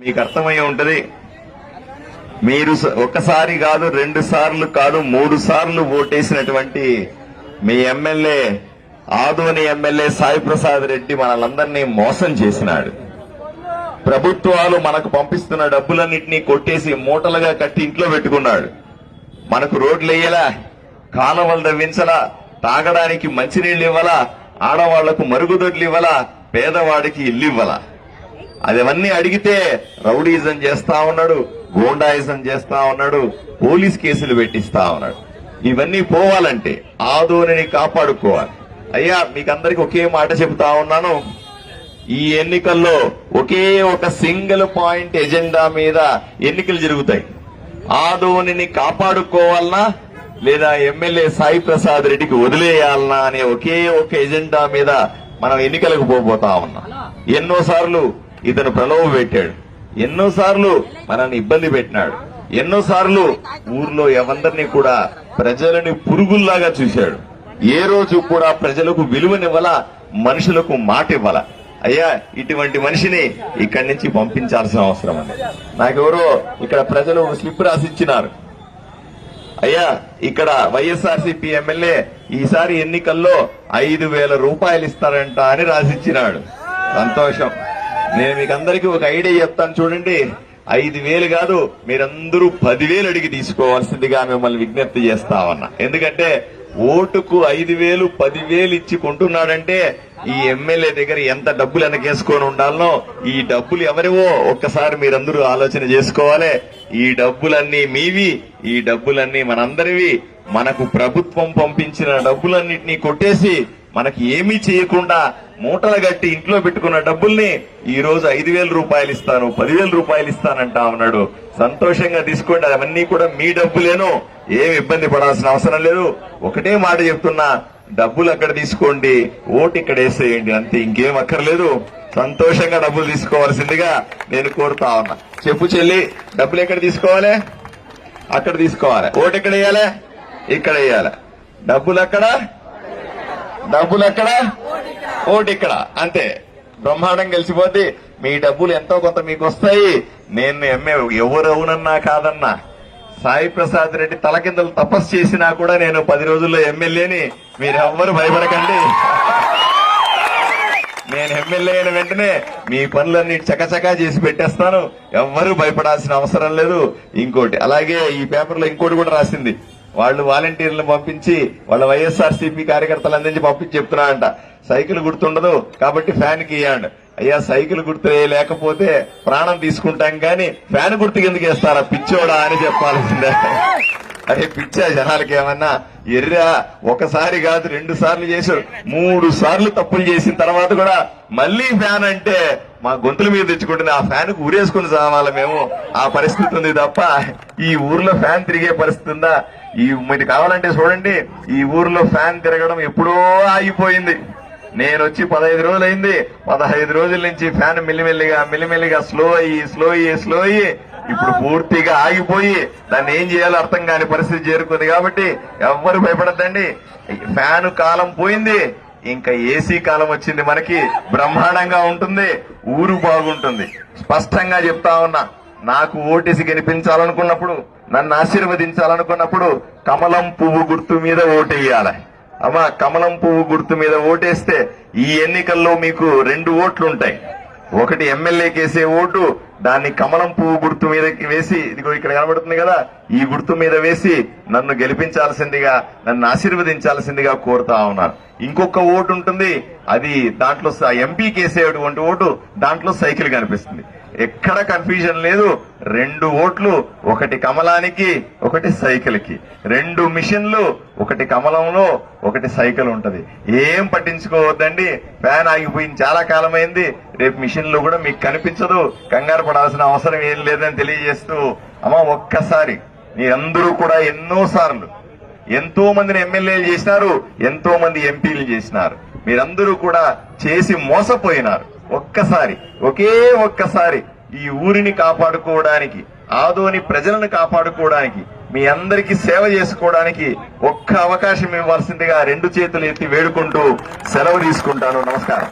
మీకు అర్థమై ఉంటది. మీరు ఒకసారి ఒక్కసారి కాదు రెండు సార్లు కాదు మూడు సార్లు ఓటేసినటువంటి మీ ఎమ్మెల్యే ఆదోని ఎమ్మెల్యే సాయి ప్రసాద్ రెడ్డి మనలందరినీ మోసం చేసినాడు. ప్రభుత్వాలు మనకు పంపిస్తున్న డబ్బులన్నింటినీ కొట్టేసి మూటలుగా కట్టి ఇంట్లో పెట్టుకున్నాడు. మనకు రోడ్లు వేయలా కాలువలు తవ్వించలా తాగడానికి మంచినీళ్ళు ఇవ్వలా ఆడవాళ్ళకు మరుగుదొడ్లు ఇవ్వలా పేదవాడికి ఇల్లు ఇవ్వలా. అవన్నీ అడిగితే రౌడీజం చేస్తా ఉన్నాడు గోండాయిజం చేస్తా ఉన్నాడు పోలీస్ కేసులు పెట్టిస్తా ఉన్నాడు. ఇవన్నీ పోవాలంటే ఆదోనిని కాపాడుకోవాలి. అయ్యా మీకందరికి ఒకే మాట చెబుతా ఉన్నాను. ఈ ఎన్నికల్లో ఒకే ఒక సింగిల్ పాయింట్ ఎజెండా మీద ఎన్నికలు జరుగుతాయి. ఆదోనిని కాపాడుకోవాలనా లేదా ఎమ్మెల్యే సాయి ప్రసాద్ రెడ్డికి వదిలేయాలనా అనే ఒకే ఒక ఎజెండా మీద మనం ఎన్నికలకు పోబోతా ఉన్నాం. ఎన్నోసార్లు ఇతను ప్రలోభ పెట్టాడు. ఎన్నోసార్లు మనల్ని ఇబ్బంది పెట్టినాడు. ఎన్నోసార్లు ఊర్లో ఎవందరినీ కూడా ప్రజలని పురుగుల్లాగా చూశాడు. ఏ రోజు కూడా ప్రజలకు విలువనివ్వాల మనుషులకు మాట ఇవ్వాల అయ్యా ఇటువంటి మనిషిని ఇక్కడి నుంచి పంపించాల్సిన అవసరం ఉంది. నాకెవరో ఇక్కడ ప్రజలు స్లిప్ రాసిచ్చినారు. అయ్యా ఇక్కడ వైఎస్ఆర్సీపీ ఎమ్మెల్యే ఈసారి ఎన్నికల్లో ఐదు వేల రూపాయలు ఇస్తారంట అని రాసిచ్చినాడు. సంతోషం. నేను మీకు అందరికీ ఒక ఐడియా చెప్తాను చూడండి. ఐదు వేలు కాదు మీరందరూ పదివేలు అడిగి తీసుకోవాల్సిందిగా మిమ్మల్ని విజ్ఞప్తి చేస్తా ఉన్నా. ఎందుకంటే ఓటుకు ఐదు వేలు పదివేలు ఇచ్చి కొంటున్నాడంటే ఈ ఎమ్మెల్యే దగ్గర ఎంత డబ్బులు వెనకేసుకొని ఉండాలనో ఈ డబ్బులు ఎవరివో ఒక్కసారి మీరందరూ ఆలోచన చేసుకోవాలి. ఈ డబ్బులన్నీ మీవి ఈ డబ్బులన్నీ మనందరివి. మనకు ప్రభుత్వం పంపించిన డబ్బులన్నింటినీ కొట్టేసి మనకి ఏమీ చేయకుండా మూటలు గట్టి ఇంట్లో పెట్టుకున్న డబ్బుల్ని ఈ రోజు ఐదు వేల రూపాయలు ఇస్తాను పదివేల రూపాయలు ఇస్తానంటా ఉన్నాడు. సంతోషంగా తీసుకోండి అవన్నీ కూడా మీ డబ్బులేను. ఏమి ఇబ్బంది పడాల్సిన అవసరం లేదు. ఒకటే మాట చెప్తున్నా డబ్బులు అక్కడ తీసుకోండి ఓటు ఇక్కడ వేసేయండి అంతే ఇంకేం అక్కర్లేదు. సంతోషంగా డబ్బులు తీసుకోవాల్సిందిగా నేను కోరుతా ఉన్నా. చెప్పు చెల్లి డబ్బులు ఎక్కడ తీసుకోవాలి? అక్కడ తీసుకోవాలి. ఓటు ఎక్కడ వేయాలి? ఇక్కడ వేయాలి. డబ్బులు అక్కడ? డబ్బులు ఎక్కడ? ఓటు ఇక్కడ. అంతే. బ్రహ్మాండం కలిసిపోద్ది మీ డబ్బులు ఎంతో కొంత మీకు వస్తాయి. నేను ఎమ్మె ఎవరు అవునన్నా కాదన్నా. సాయి ప్రసాద్ రెడ్డి తలకిందలు తపస్సు చేసినా కూడా నేను పది రోజుల్లో ఎమ్మెల్యేని మీరెవ్వరు భయపడకండి. నేను ఎమ్మెల్యే అయిన వెంటనే మీ పనులన్నీ చకచకా చేసి పెట్టేస్తాను. ఎవ్వరూ భయపడాల్సిన అవసరం లేదు. ఇంకోటి. అలాగే ఈ పేపర్లో ఇంకోటి కూడా రాసింది. వాళ్ళు వాలంటీర్లు పంపించి వాళ్ళ వైఎస్ఆర్ సిపి కార్యకర్తలందరినీ పంపించి చెప్తున్నారంట. సైకిల్ గుర్తుండదు కాబట్టి ఫ్యాన్కి ఇయ్యండి. అయ్యా సైకిల్ గుర్తు లేకపోతే ప్రాణం తీసుకుంటాం కానీ ఫ్యాన్ గుర్తు ఎందుకు వేస్తారా? పిచ్చోడా అని చెప్పాల్సిందే. అరే పిచ్చా జనాలకి ఏమన్నా ఎర్రా ఒకసారి కాదు రెండు సార్లు చేశారు. మూడు సార్లు తప్పులు చేసిన తర్వాత కూడా మళ్ళీ ఫ్యాన్ అంటే మా గొంతుల మీద తెచ్చుకుంటున్న ఆ ఫ్యాన్కు ఊరేసుకుని చావాలి మేము. ఆ పరిస్థితి ఉంది తప్ప ఈ ఊర్లో ఫ్యాన్ తిరిగే పరిస్థితి ఉందా? ఈ మీరు కావాలంటే చూడండి ఈ ఊర్లో ఫ్యాన్ తిరగడం ఎప్పుడో ఆగిపోయింది. నేను వచ్చి పదహైదు రోజులు అయింది పదహైదు రోజుల నుంచి ఫ్యాన్ మెల్లిమెల్లిగా మెల్లిమెల్లిగా స్లో అయ్యి స్లో అయ్యి స్లో అయ్యి ఇప్పుడు పూర్తిగా ఆగిపోయి దాన్ని ఏం చేయాలో అర్థం కాని పరిస్థితి చేరుకుంది కాబట్టి ఎవ్వరు భయపడద్దండి. ఫ్యాన్ కాలం పోయింది. ఇంకా ఏసీ కాలం వచ్చింది మనకి. బ్రహ్మాండంగా ఉంటుంది. ఊరు బాగుంటుంది. స్పష్టంగా చెప్తా ఉన్నా. నాకు ఓటేసి గెలిపించాలనుకున్నప్పుడు నన్ను ఆశీర్వదించాలనుకున్నప్పుడు కమలం పువ్వు గుర్తు మీద ఓటేయాలి. అమ్మా కమలం పువ్వు గుర్తు మీద ఓటేస్తే ఈ ఎన్నికల్లో మీకు రెండు ఓట్లుంటాయి. ఒకటి ఎమ్మెల్యేకి వేసే ఓటు దాన్ని కమలం పువ్వు గుర్తు మీద వేసి ఇదిగో ఇక్కడ కనబడుతుంది కదా ఈ గుర్తు మీద వేసి నన్ను గెలిపించాల్సిందిగా నన్ను ఆశీర్వదించాల్సిందిగా కోరుతా ఉన్నాను. ఇంకొక ఓటు ఉంటుంది అది దాంట్లో ఎంపీకి వేసేటువంటి ఓటు దాంట్లో సైకిల్ కనిపిస్తుంది. ఎక్కడ కన్ఫ్యూజన్ లేదు. రెండు ఓట్లు ఒకటి కమలానికి ఒకటి సైకిల్కి రెండు మిషన్లు ఒకటి కమలంలో ఒకటి సైకిల్ ఉంటది. ఏం పట్టించుకోవద్దండి. ఫ్యాన్ ఆగిపోయింది చాలా కాలమైంది. రేపు మిషన్లు కూడా మీకు కనిపించదు. కంగారు పడాల్సిన అవసరం ఏం లేదని తెలియజేస్తూ అమ్మ ఒక్కసారి మీరందరూ కూడా ఎన్నో సార్లు ఎంతో మందిని ఎమ్మెల్యేలు చేసినారు ఎంతో మంది ఎంపీలు చేసినారు. మీరందరూ కూడా చేసి మోసపోయినారు. ఒక్కసారి ఒకే ఒక్కసారి ఈ ఊరిని కాపాడుకోవడానికి ఆదోని ప్రజలను కాపాడుకోవడానికి మీ అందరికీ సేవ చేసుకోవడానికి ఒక్క అవకాశం ఇవ్వాల్సిందిగా రెండు చేతులు ఎత్తి వేడుకుంటూ సెలవు తీసుకుంటాను. నమస్కారం.